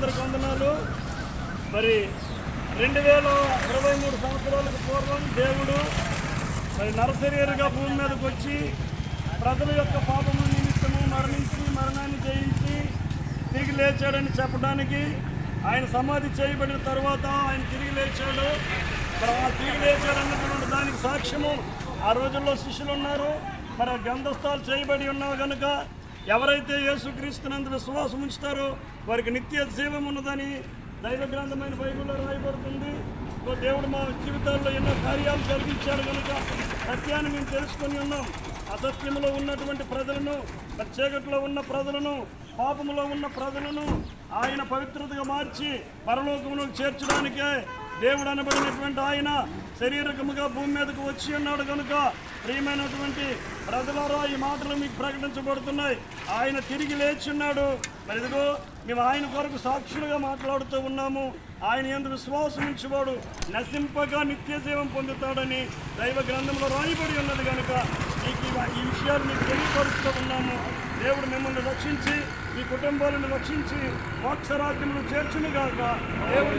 అందరికి వందనాలు. మరి రెండు వేల ఇరవై మూడు సంవత్సరాలకు పూర్వం దేవుడు మరి నరశరీరుగా భూమి మీదకి వచ్చి ప్రజల యొక్క పాపము నిమిత్తము మరణించి మరణాన్ని జయించి తిరిగి లేచాడని చెప్పడానికి ఆయన సమాధి చేయబడిన తర్వాత ఆయన తిరిగి లేచాడు. మరి ఆ తిరిగి లేచాడన్నటువంటి దానికి సాక్ష్యము ఆ రోజుల్లో శిష్యులు ఉన్నారు మరి ఆ గంధస్థాలు చేయబడి ఉన్నావు కనుక ఎవరైతే యేసుక్రీస్తునందు విశ్వాసం ఉంచుతారో వారికి నిత్య జీవం ఉన్నదని దైవ గ్రంథమైన బైబిల్లో రాయబడుతుంది. దేవుడు మా జీవితాల్లో ఎన్నో కార్యాలు జరిగించాడు కనుక సత్యాన్ని మేము తెలుసుకొని ఉన్నాం. అసత్యంలో ఉన్నటువంటి ప్రజలను మరి చీకట్లో ఉన్న ప్రజలను పాపములో ఉన్న ప్రజలను ఆయన పవిత్రతగా మార్చి పరలోకములోకి చేర్చడానికే దేవుడు అనబడినటువంటి ఆయన శరీరకముగా భూమి మీదకు వచ్చి ఉన్నాడు కనుక ప్రియమైనటువంటి ప్రజలారా ఈ మాటలు మీకు ప్రకటించబడుతున్నాయి. ఆయన తిరిగి లేచి ఉన్నాడు. మరి ఇదిగో మేము ఆయన కొరకు సాక్షులుగా మాట్లాడుతూ ఉన్నాము. ఆయన ఎందుకు విశ్వాసం ఉంచేవాడు నశింపగా నిత్య జీవం పొందుతాడని దైవ గ్రంథంలో రాయబడి ఉన్నది కనుక మీకు ఈ విషయాలు మీకు తెలియపరుస్తూ ఉన్నాము. దేవుడు మిమ్మల్ని రక్షించి మీ కుటుంబాలను రక్షించి మోక్షరాజ్యంలో చేర్చునుగాక. దేవుడు